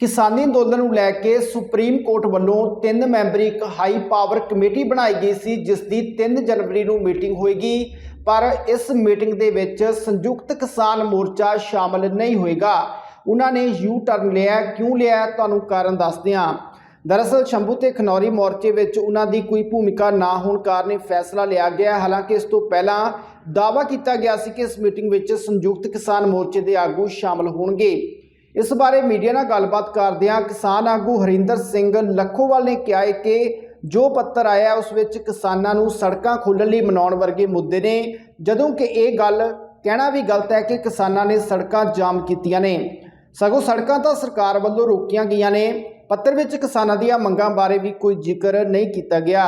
ਕਿਸਾਨੀ ਅੰਦੋਲਨ ਨੂੰ ਲੈ ਕੇ ਸੁਪਰੀਮ ਕੋਰਟ ਵੱਲੋਂ ਤਿੰਨ ਮੈਂਬਰੀ ਇੱਕ ਹਾਈ ਪਾਵਰ ਕਮੇਟੀ ਬਣਾਈ ਗਈ ਸੀ, ਜਿਸ ਦੀ 3 ਜਨਵਰੀ ਨੂੰ ਮੀਟਿੰਗ ਹੋਏਗੀ। ਪਰ ਇਸ ਮੀਟਿੰਗ ਦੇ ਵਿੱਚ ਸੰਯੁਕਤ ਕਿਸਾਨ ਮੋਰਚਾ ਸ਼ਾਮਲ ਨਹੀਂ ਹੋਏਗਾ। ਉਹਨਾਂ ਨੇ ਯੂ ਟਰਨ ਲਿਆ, ਕਿਉਂ ਲਿਆ, ਤੁਹਾਨੂੰ ਕਾਰਨ ਦੱਸਦੇ ਹਾਂ ਦਰਅਸਲ, ਸ਼ੰਭੂ ਤੇ ਖਨੌਰੀ ਮੋਰਚੇ ਵਿੱਚ ਉਹਨਾਂ ਦੀ ਕੋਈ ਭੂਮਿਕਾ ਨਾ ਹੋਣ ਕਾਰਨ ਇਹ ਫੈਸਲਾ ਲਿਆ ਗਿਆ। ਹਾਲਾਂਕਿ, ਇਸ ਤੋਂ ਪਹਿਲਾਂ ਦਾਅਵਾ ਕੀਤਾ ਗਿਆ ਸੀ ਕਿ ਇਸ ਮੀਟਿੰਗ ਵਿੱਚ ਸੰਯੁਕਤ ਕਿਸਾਨ ਮੋਰਚੇ ਦੇ ਆਗੂ ਸ਼ਾਮਲ ਹੋਣਗੇ। ਇਸ ਬਾਰੇ ਮੀਡੀਆ ਨਾਲ ਗੱਲਬਾਤ ਕਰਦਿਆਂ ਕਿਸਾਨ ਆਗੂ ਹਰਿੰਦਰ ਸਿੰਘ ਲੱਖੋਵਾਲ ਨੇ ਕਿਹਾ ਹੈ ਕਿ ਜੋ ਪੱਤਰ ਆਇਆ, ਉਸ ਵਿੱਚ ਕਿਸਾਨਾਂ ਨੂੰ ਸੜਕਾਂ ਖੋਲ੍ਹਣ ਲਈ ਮਨਾਉਣ ਵਰਗੇ ਮੁੱਦੇ ਨੇ। ਜਦੋਂ ਕਿ ਇਹ ਗੱਲ, ਕਹਿਣਾ ਵੀ ਗਲਤ ਹੈ ਕਿ ਕਿਸਾਨਾਂ ਨੇ ਸੜਕਾਂ ਜਾਮ ਕੀਤੀਆਂ ਨੇ। ਸਗੋਂ ਸੜਕਾਂ ਤਾਂ ਸਰਕਾਰ ਵੱਲੋਂ ਰੋਕੀਆਂ ਗਈਆਂ ਨੇ, ਪੱਤਰ ਵਿੱਚ ਕਿਸਾਨਾਂ ਦੀਆਂ ਮੰਗਾਂ ਬਾਰੇ ਵੀ ਕੋਈ ਜ਼ਿਕਰ ਨਹੀਂ ਕੀਤਾ ਗਿਆ।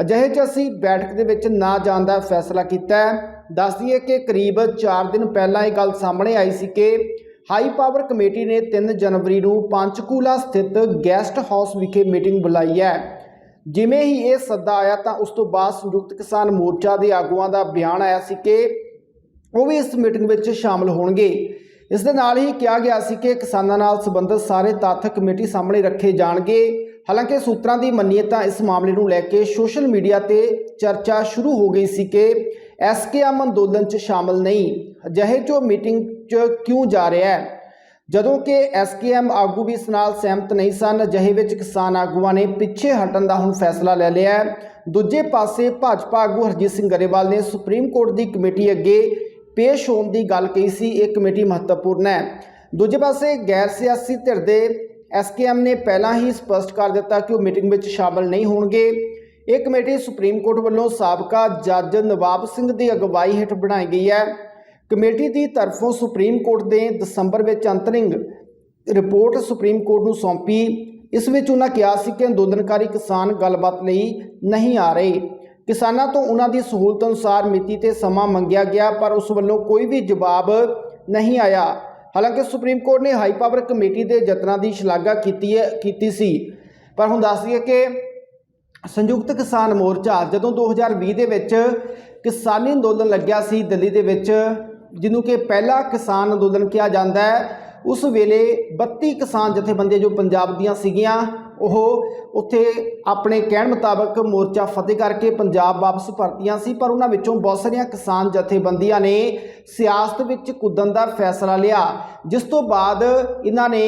ਅਜਿਹੇ 'ਚ ਅਸੀਂ ਬੈਠਕ ਦੇ ਵਿੱਚ ਨਾ ਜਾਣ ਦਾ ਫੈਸਲਾ ਕੀਤਾ ਹੈ। ਦੱਸ ਦਈਏ ਕਿ ਕਰੀਬ 4 ਦਿਨ ਪਹਿਲਾਂ ਇਹ ਗੱਲ ਸਾਹਮਣੇ ਆਈ ਸੀ ਕਿ ਹਾਈ ਪਾਵਰ ਕਮੇਟੀ ਨੇ 3 ਜਨਵਰੀ ਨੂੰ ਪੰਚਕੂਲਾ ਸਥਿਤ ਗੈਸਟ ਹਾਊਸ ਵਿਖੇ ਮੀਟਿੰਗ ਬੁਲਾਈ ਹੈ। ਜਿਵੇਂ ਹੀ ਇਹ ਸੱਦਾ ਆਇਆ ਤਾਂ ਉਸ ਤੋਂ ਬਾਅਦ ਸੰਯੁਕਤ ਕਿਸਾਨ ਮੋਰਚਾ ਦੇ ਆਗੂਆਂ ਦਾ ਬਿਆਨ ਆਇਆ ਸੀ ਕਿ ਉਹ ਵੀ ਇਸ ਮੀਟਿੰਗ ਵਿੱਚ ਸ਼ਾਮਲ ਹੋਣਗੇ। ਇਸ ਦੇ ਨਾਲ ਹੀ ਕਿਹਾ ਗਿਆ ਸੀ ਕਿ ਕਿਸਾਨਾਂ ਨਾਲ ਸੰਬੰਧਿਤ ਸਾਰੇ ਤੱਥ ਕਮੇਟੀ ਸਾਹਮਣੇ ਰੱਖੇ ਜਾਣਗੇ। ਹਾਲਾਂਕਿ ਸੂਤਰਾਂ ਦੀ ਮੰਨੀਏ ਤਾਂ ਇਸ ਮਾਮਲੇ ਨੂੰ ਲੈ ਕੇ ਸੋਸ਼ਲ ਮੀਡੀਆ ਤੇ ਚਰਚਾ ਸ਼ੁਰੂ ਹੋ ਗਈ ਸੀ ਕਿ ਐਸਕੇਐਮ ਅੰਦੋਲਨ 'ਚ ਸ਼ਾਮਲ ਨਹੀਂ। ਅਜਿਹੇ 'ਚ ਮੀਟਿੰਗ 'ਚ ਕਿਉਂ ਜਾ ਰਿਹਾ ਹੈ? ਜਦੋਂ ਕਿ ਐਸਕੇਐਮ ਆਗੂ ਵੀ ਇਸ ਨਾਲ ਸਹਿਮਤ ਨਹੀਂ ਸਨ, ਅਜਿਹੇ ਵਿੱਚ ਕਿਸਾਨ ਆਗੂਆਂ ਨੇ ਪਿੱਛੇ ਹਟਣ ਦਾ ਹੁਣ ਫੈਸਲਾ ਲੈ ਲਿਆ ਹੈ। ਦੂਜੇ ਪਾਸੇ ਭਾਜਪਾ ਆਗੂ ਹਰਜੀਤ ਸਿੰਘ ਗਰੇਵਾਲ ਨੇ ਸੁਪਰੀਮ ਕੋਰਟ ਦੀ ਕਮੇਟੀ ਅੱਗੇ ਪੇਸ਼ ਹੋਣ ਦੀ ਗੱਲ ਕਹੀ ਸੀ। ਇਹ ਕਮੇਟੀ ਮਹੱਤਵਪੂਰਨ ਹੈ। ਦੂਜੇ ਪਾਸੇ ਗੈਰ ਸਿਆਸੀ ਧਿਰ ਦੇ ਐਸਕੇਐਮ ਨੇ ਪਹਿਲਾਂ ਹੀ ਸਪਸ਼ਟ ਕਰ ਦਿੱਤਾ ਕਿ ਉਹ ਮੀਟਿੰਗ ਵਿੱਚ ਸ਼ਾਮਲ ਨਹੀਂ ਹੋਣਗੇ। ਇਹ ਕਮੇਟੀ ਸੁਪਰੀਮ ਕੋਰਟ ਵੱਲੋਂ ਸਾਬਕਾ ਜੱਜ ਨਵਾਬ ਸਿੰਘ ਦੀ ਅਗਵਾਈ ਹੇਠ ਬਣਾਈ ਗਈ ਹੈ। ਕਮੇਟੀ ਦੀ ਤਰਫੋਂ ਸੁਪਰੀਮ ਕੋਰਟ ਦੇ ਦਸੰਬਰ ਵਿੱਚ ਅੰਤਰਿੰਗ ਰਿਪੋਰਟ ਸੁਪਰੀਮ ਕੋਰਟ ਨੂੰ ਸੌਂਪੀ। ਇਸ ਵਿੱਚ ਉਹਨਾਂ ਕਿਹਾ ਸੀ ਕਿ ਅੰਦੋਲਨਕਾਰੀ ਕਿਸਾਨ ਗੱਲਬਾਤ ਲਈ ਨਹੀਂ ਆ ਰਹੇ। ਕਿਸਾਨਾਂ ਤੋਂ ਉਹਨਾਂ ਦੀ ਸਹੂਲਤ ਅਨੁਸਾਰ ਮਿਤੀ ਤੇ ਸਮਾਂ ਮੰਗਿਆ ਗਿਆ, ਪਰ ਉਸ ਵੱਲੋਂ ਕੋਈ ਵੀ ਜਵਾਬ ਨਹੀਂ ਆਇਆ। ਹਾਲਾਂਕਿ ਸੁਪਰੀਮ ਕੋਰਟ ਨੇ ਹਾਈ ਪਾਵਰ ਕਮੇਟੀ ਦੇ ਯਤਨਾਂ ਦੀ ਸ਼ਲਾਘਾ ਕੀਤੀ ਹੈ, ਕੀਤੀ ਸੀ। ਪਰ ਹੁਣ ਦੱਸ ਦਈਏ ਕਿ ਸੰਯੁਕਤ ਕਿਸਾਨ ਮੋਰਚਾ ਜਦੋਂ 2020 ਦੇ ਵਿੱਚ ਕਿਸਾਨੀ ਅੰਦੋਲਨ ਲੱਗਿਆ ਸੀ, ਦਿੱਲੀ ਦੇ ਵਿੱਚ ਜਿਹਨੂੰ ਕਿ ਪਹਿਲਾ ਕਿਸਾਨ ਅੰਦੋਲਨ ਕਿਹਾ ਜਾਂਦਾ ਹੈ। ਉਸ ਵੇਲੇ 32 ਕਿਸਾਨ ਜਥੇਬੰਦੀਆਂ ਜੋ ਪੰਜਾਬ ਦੀਆਂ ਸੀਗੀਆਂ, ਉਹ ਉੱਥੇ ਆਪਣੇ ਕਹਿਣ ਮੁਤਾਬਕ ਮੋਰਚਾ ਫਤਿਹ ਕਰਕੇ ਪੰਜਾਬ ਵਾਪਸ ਪਰਤੀਆਂ ਸੀ, ਪਰ ਉਹਨਾਂ ਵਿੱਚੋਂ ਬਹੁਤ ਸਾਰੀਆਂ ਕਿਸਾਨ ਜਥੇਬੰਦੀਆਂ ਨੇ ਸਿਆਸਤ ਵਿੱਚ ਕੁੱਦਣ ਦਾ ਫੈਸਲਾ ਲਿਆ। ਜਿਸ ਤੋਂ ਬਾਅਦ ਇਹਨਾਂ ਨੇ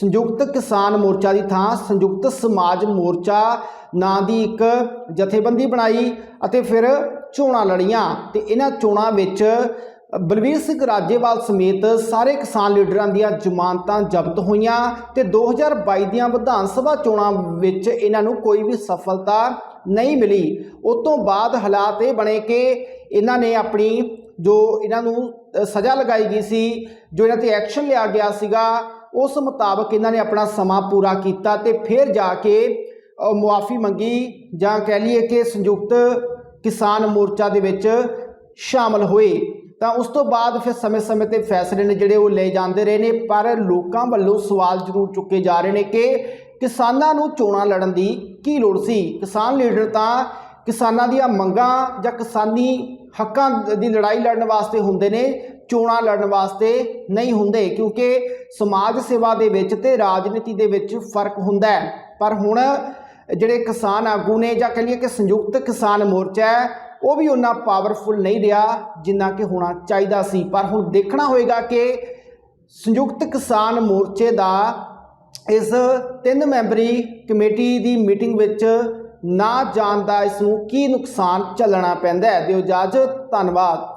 ਸੰਯੁਕਤ ਕਿਸਾਨ ਮੋਰਚਾ ਦੀ ਥਾਂ, ਸੰਯੁਕਤ ਸਮਾਜ ਮੋਰਚਾ ਨਾਂ ਦੀ ਇੱਕ ਜਥੇਬੰਦੀ ਬਣਾਈ ਅਤੇ ਫਿਰ ਚੋਣਾਂ ਲੜੀਆਂ ਤੇ ਇਹਨਾਂ ਚੋਣਾਂ ਵਿੱਚ ਬਲਵੀਰ ਸਿੰਘ ਰਾਜੇਵਾਲ ਸਮੇਤ ਸਾਰੇ ਕਿਸਾਨ ਲੀਡਰਾਂ ਦੀਆਂ ਜ਼ਮਾਨਤਾਂ ਜ਼ਬਤ ਹੋਈਆਂ ਤੇ 2022 ਦੀਆਂ ਵਿਧਾਨ ਸਭਾ ਚੋਣਾਂ ਵਿੱਚ ਇਹਨਾਂ ਨੂੰ ਕੋਈ ਵੀ ਸਫਲਤਾ ਨਹੀਂ ਮਿਲੀ। ਉਸ ਤੋਂ ਬਾਅਦ ਹਾਲਾਤ ਇਹ ਬਣੇ ਕਿ ਇਹਨਾਂ ਨੇ ਆਪਣੀ ਜੋ ਇਹਨਾਂ ਨੂੰ ਸਜ਼ਾ ਲਗਾਈ ਗਈ ਸੀ, ਜੋ ਇਹਨਾਂ ਤੇ ਐਕਸ਼ਨ ਲਿਆ ਗਿਆ ਸੀਗਾ, ਉਸ ਮੁਤਾਬਕ ਇਹਨਾਂ ਨੇ ਆਪਣਾ ਸਮਾਂ ਪੂਰਾ ਕੀਤਾ ਤੇ ਫਿਰ ਜਾ ਕੇ ਮੁਆਫੀ ਮੰਗੀ ਜਾਂ ਕਹਿ ਲਈਏ ਕਿ ਸੰਯੁਕਤ ਕਿਸਾਨ ਮੋਰਚਾ ਦੇ ਵਿੱਚ ਸ਼ਾਮਲ ਹੋਏ। ਤਾਂ ਉਸ ਤੋਂ ਬਾਅਦ ਫਿਰ ਸਮੇਂ-ਸਮੇਂ ਤੇ ਫੈਸਲੇ ਨੇ ਜਿਹੜੇ ਉਹ ਲਏ ਜਾਂਦੇ ਰਹੇ ਨੇ, ਪਰ ਲੋਕਾਂ ਵੱਲੋਂ ਸਵਾਲ ਜ਼ਰੂਰ ਚੁੱਕੇ ਜਾ ਰਹੇ ਨੇ ਕਿ ਕਿਸਾਨਾਂ ਨੂੰ ਚੋਣਾਂ ਲੜਨ ਦੀ ਕੀ ਲੋੜ ਸੀ? ਕਿਸਾਨ ਲੀਡਰ ਤਾਂ ਕਿਸਾਨਾਂ ਦੀਆਂ ਮੰਗਾਂ ਜਾਂ ਕਿਸਾਨੀ ਹੱਕਾਂ ਦੀ ਲੜਾਈ ਲੜਨ ਵਾਸਤੇ ਹੁੰਦੇ ਨੇ, ਚੋਣਾਂ ਲੜਨ ਵਾਸਤੇ ਨਹੀਂ ਹੁੰਦੇ, ਕਿਉਂਕਿ ਸਮਾਜ ਸੇਵਾ ਦੇ ਵਿੱਚ ਤੇ ਰਾਜਨੀਤੀ ਦੇ ਵਿੱਚ ਫ਼ਰਕ ਹੁੰਦਾ ਹੈ। ਪਰ ਹੁਣ ਜਿਹੜੇ ਕਿਸਾਨ ਆਗੂ ਨੇ ਜਾਂ ਕਹ ਲਈਏ ਕਿ ਸੰਯੁਕਤ ਕਿਸਾਨ ਮੋਰਚਾ ਉਹ ਵੀ ਉਹਨਾਂ ਪਾਵਰਫੁਲ ਨਹੀਂ ਰਿਹਾ ਜਿੰਨਾ ਕਿ ਹੋਣਾ ਚਾਹੀਦਾ ਸੀ। ਪਰ ਹੁਣ ਦੇਖਣਾ ਹੋਏਗਾ ਕਿ ਸੰਯੁਕਤ ਕਿਸਾਨ ਮੋਰਚੇ ਦਾ ਇਸ ਤਿੰਨ ਮੈਂਬਰੀ ਕਮੇਟੀ ਦੀ ਮੀਟਿੰਗ ਵਿੱਚ ਨਾ ਜਾਣ ਦਾ ਇਸ ਨੂੰ ਕੀ ਨੁਕਸਾਨ ਝੱਲਣਾ ਪੈਂਦਾ ਹੈ। ਦਿਓ ਇਜਾਜ਼ਤ, ਧੰਨਵਾਦ।